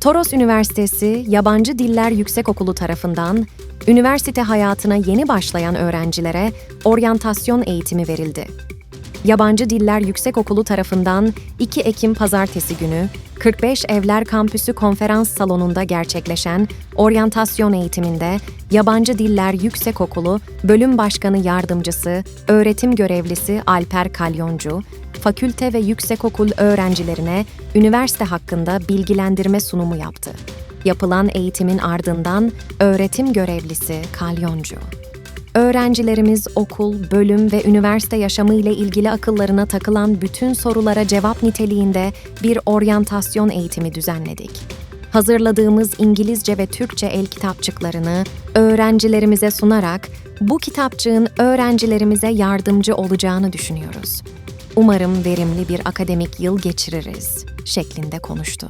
Toros Üniversitesi Yabancı Diller Yüksekokulu tarafından üniversite hayatına yeni başlayan öğrencilere oryantasyon eğitimi verildi. Yabancı Diller Yüksekokulu tarafından 2 Ekim Pazartesi günü 45 Evler Kampüsü konferans salonunda gerçekleşen oryantasyon eğitiminde Yabancı Diller Yüksekokulu Bölüm Başkanı Yardımcısı, öğretim görevlisi Alper Kalyoncu, fakülte ve yüksekokul öğrencilerine üniversite hakkında bilgilendirme sunumu yaptı. Yapılan eğitimin ardından öğretim görevlisi Kalyoncu Öğrencilerimiz okul, bölüm ve üniversite yaşamı ile ilgili akıllarına takılan bütün sorulara cevap niteliğinde bir oryantasyon eğitimi düzenledik. Hazırladığımız İngilizce ve Türkçe el kitapçıklarını öğrencilerimize sunarak bu kitapçığın öğrencilerimize yardımcı olacağını düşünüyoruz. Umarım verimli bir akademik yıl geçiririz şeklinde konuştu.